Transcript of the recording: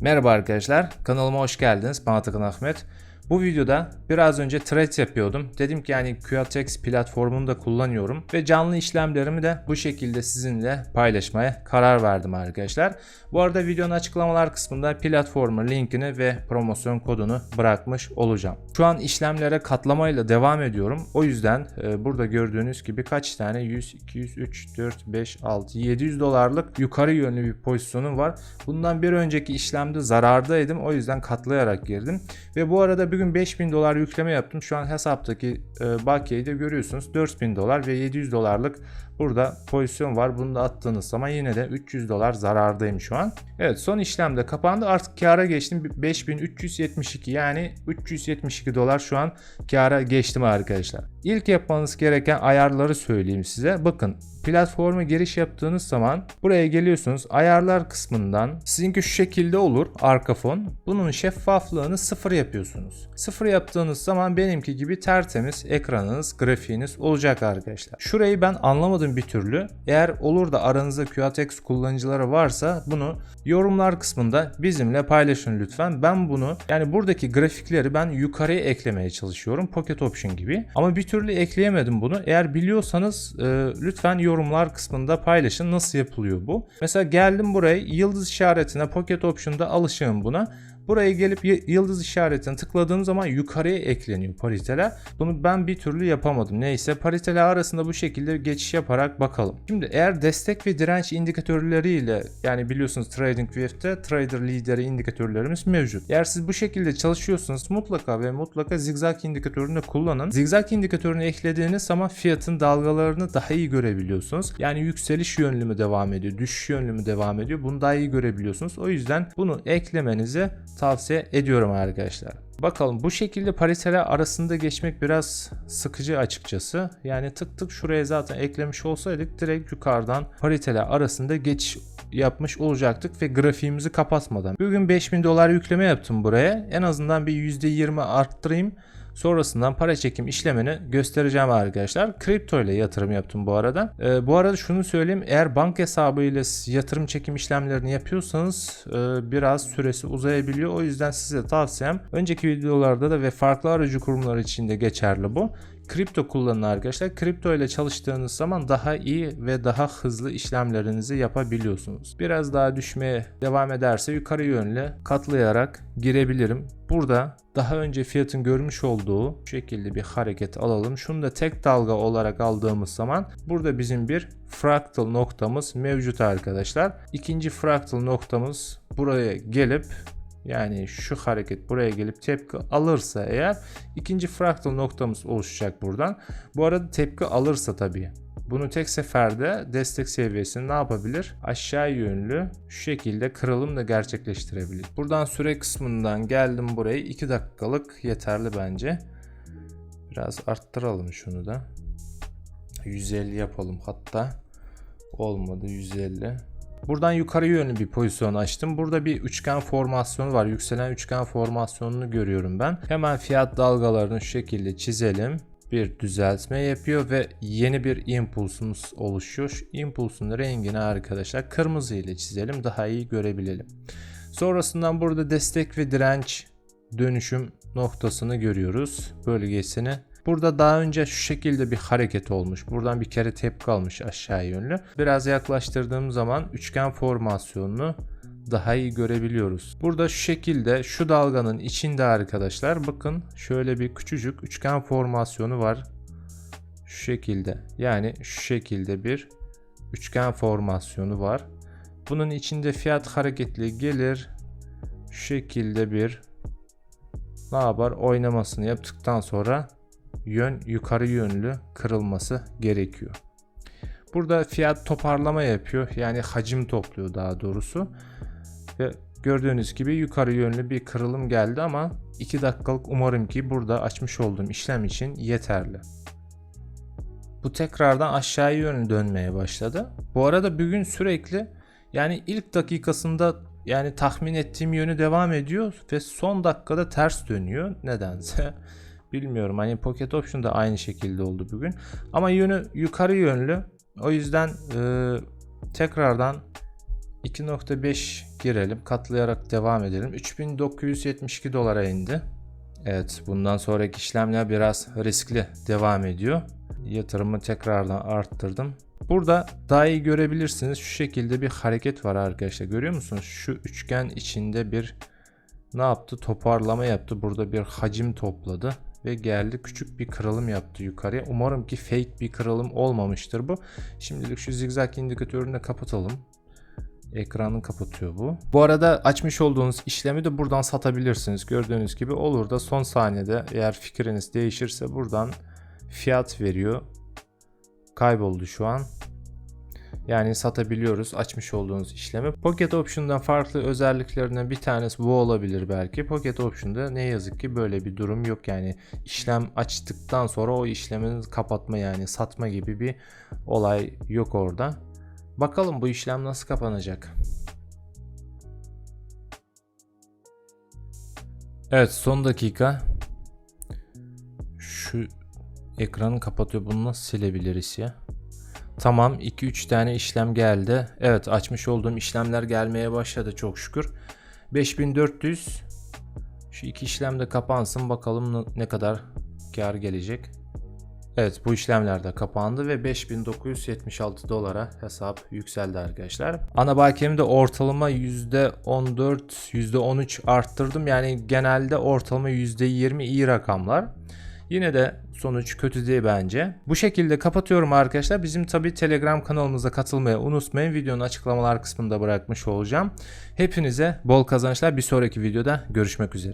Merhaba arkadaşlar, kanalıma hoş geldiniz. Ben Atakan Ahmet. Bu videoda biraz önce trade yapıyordum. Dedim ki yani QATX platformunu da kullanıyorum ve canlı işlemlerimi de bu şekilde sizinle paylaşmaya karar verdim arkadaşlar. Bu arada videonun açıklamalar kısmında platformun linkini ve promosyon kodunu bırakmış olacağım. Şu an işlemlere katlamayla devam ediyorum. O yüzden e, burada gördüğünüz gibi kaç tane 100, 200, 3, 4, 5, 6, 700 dolarlık yukarı yönlü bir pozisyonum var. Bundan bir önceki işlemde zarardaydım. O yüzden katlayarak girdim. Ve bu arada bir gün 5000 dolar yükleme yaptım. Şu an hesaptaki e, bakiyeyi de görüyorsunuz. 4000 dolar ve 700 dolarlık burada pozisyon var. Bunu da attığınız zaman yine de 300 dolar zarardayım şu an. Evet son işlemde kapandı. Artık kâra geçtim. 5372 yani 372 dolar şu an kâra geçtim arkadaşlar. İlk yapmanız gereken ayarları söyleyeyim size. Bakın platforma giriş yaptığınız zaman buraya geliyorsunuz. Ayarlar kısmından sizinki şu şekilde olur arka fon. Bunun şeffaflığını sıfır yapıyorsunuz. Sıfır yaptığınız zaman benimki gibi tertemiz ekranınız, grafiğiniz olacak arkadaşlar. Şurayı ben anlamadım bir türlü. Eğer olur da aranızda QATX kullanıcıları varsa bunu yorumlar kısmında bizimle paylaşın lütfen. Ben bunu yani buradaki grafikleri ben yukarıya eklemeye çalışıyorum. Pocket Option gibi. Ama bir türlü ekleyemedim bunu. Eğer biliyorsanız e, lütfen yorumlar kısmında paylaşın nasıl yapılıyor bu. Mesela geldim buraya yıldız işaretine Pocket Option'da alışığım buna. Buraya gelip yıldız işaretini tıkladığım zaman yukarıya ekleniyor pariteler. Bunu ben bir türlü yapamadım. Neyse pariteler arasında bu şekilde geçiş yaparak bakalım. Şimdi eğer destek ve direnç indikatörleriyle yani biliyorsunuz TradingView'de trader lideri indikatörlerimiz mevcut. Eğer siz bu şekilde çalışıyorsanız mutlaka ve mutlaka zigzag indikatörünü kullanın. Zigzag indikatörünü eklediğiniz zaman fiyatın dalgalarını daha iyi görebiliyorsunuz. Yani yükseliş yönlü mü devam ediyor, düşüş yönlü mü devam ediyor bunu daha iyi görebiliyorsunuz. O yüzden bunu eklemenizi tavsiye ediyorum arkadaşlar. Bakalım bu şekilde pariteler arasında geçmek biraz sıkıcı açıkçası. Yani tık tık şuraya zaten eklemiş olsaydık direkt yukarıdan pariteler arasında geçiş yapmış olacaktık ve grafiğimizi kapatmadan. Bugün 5000 dolar yükleme yaptım buraya. En azından bir %20 arttırayım. Sonrasından para çekim işlemini göstereceğim arkadaşlar. Kripto ile yatırım yaptım bu arada. Ee, bu arada şunu söyleyeyim. Eğer bank hesabı ile yatırım çekim işlemlerini yapıyorsanız e, biraz süresi uzayabiliyor. O yüzden size tavsiyem önceki videolarda da ve farklı aracı kurumlar için de geçerli bu. Kripto kullanın arkadaşlar. Kripto ile çalıştığınız zaman daha iyi ve daha hızlı işlemlerinizi yapabiliyorsunuz. Biraz daha düşmeye devam ederse yukarı yönlü katlayarak girebilirim. Burada daha önce fiyatın görmüş olduğu şekilde bir hareket alalım. Şunu da tek dalga olarak aldığımız zaman burada bizim bir fractal noktamız mevcut arkadaşlar. İkinci fractal noktamız buraya gelip yani şu hareket buraya gelip tepki alırsa eğer ikinci fraktal noktamız oluşacak buradan. Bu arada tepki alırsa tabii. Bunu tek seferde destek seviyesini ne yapabilir? Aşağı yönlü şu şekilde kırılım da gerçekleştirebilir. Buradan süre kısmından geldim buraya 2 dakikalık yeterli bence. Biraz arttıralım şunu da. 150 yapalım hatta. Olmadı 150. Buradan yukarı yönlü bir pozisyon açtım. Burada bir üçgen formasyonu var. Yükselen üçgen formasyonunu görüyorum ben. Hemen fiyat dalgalarını şu şekilde çizelim. Bir düzeltme yapıyor ve yeni bir impulsumuz oluşuyor. Şu impulsun rengini arkadaşlar kırmızı ile çizelim daha iyi görebilelim. Sonrasından burada destek ve direnç dönüşüm noktasını görüyoruz. Bölgesini Burada daha önce şu şekilde bir hareket olmuş. Buradan bir kere tepki almış aşağı yönlü. Biraz yaklaştırdığım zaman üçgen formasyonunu daha iyi görebiliyoruz. Burada şu şekilde şu dalganın içinde arkadaşlar bakın şöyle bir küçücük üçgen formasyonu var. Şu şekilde yani şu şekilde bir üçgen formasyonu var. Bunun içinde fiyat hareketli gelir. Şu şekilde bir ne yapar oynamasını yaptıktan sonra yön yukarı yönlü kırılması gerekiyor. Burada fiyat toparlama yapıyor. Yani hacim topluyor daha doğrusu. Ve gördüğünüz gibi yukarı yönlü bir kırılım geldi ama 2 dakikalık umarım ki burada açmış olduğum işlem için yeterli. Bu tekrardan aşağı yönlü dönmeye başladı. Bu arada bugün sürekli yani ilk dakikasında yani tahmin ettiğim yönü devam ediyor ve son dakikada ters dönüyor nedense. Bilmiyorum hani Pocket Option da aynı şekilde oldu bugün. Ama yönü yukarı yönlü. O yüzden e, tekrardan 2.5 girelim. Katlayarak devam edelim. 3972 dolara indi. Evet bundan sonraki işlemler biraz riskli devam ediyor. Yatırımı tekrardan arttırdım. Burada daha iyi görebilirsiniz. Şu şekilde bir hareket var arkadaşlar. Görüyor musunuz? Şu üçgen içinde bir ne yaptı? Toparlama yaptı. Burada bir hacim topladı ve geldi küçük bir kırılım yaptı yukarıya. Umarım ki fake bir kırılım olmamıştır bu. Şimdilik şu zigzag indikatörünü de kapatalım. Ekranı kapatıyor bu. Bu arada açmış olduğunuz işlemi de buradan satabilirsiniz. Gördüğünüz gibi olur da son saniyede eğer fikriniz değişirse buradan fiyat veriyor. Kayboldu şu an. Yani satabiliyoruz açmış olduğunuz işlemi. Pocket Option'dan farklı özelliklerinden bir tanesi bu olabilir belki. Pocket Option'da ne yazık ki böyle bir durum yok. Yani işlem açtıktan sonra o işlemin kapatma yani satma gibi bir olay yok orada. Bakalım bu işlem nasıl kapanacak. Evet son dakika. Şu ekranı kapatıyor. Bunu nasıl silebiliriz ya? Tamam 2-3 tane işlem geldi. Evet açmış olduğum işlemler gelmeye başladı çok şükür. 5400 şu iki işlem de kapansın bakalım ne kadar kar gelecek. Evet bu işlemler de kapandı ve 5976 dolara hesap yükseldi arkadaşlar. Ana bakiyemi de ortalama %14 %13 arttırdım. Yani genelde ortalama %20 iyi rakamlar. Yine de sonuç kötü değil bence. Bu şekilde kapatıyorum arkadaşlar. Bizim tabi Telegram kanalımıza katılmayı unutmayın. Videonun açıklamalar kısmında bırakmış olacağım. Hepinize bol kazançlar. Bir sonraki videoda görüşmek üzere.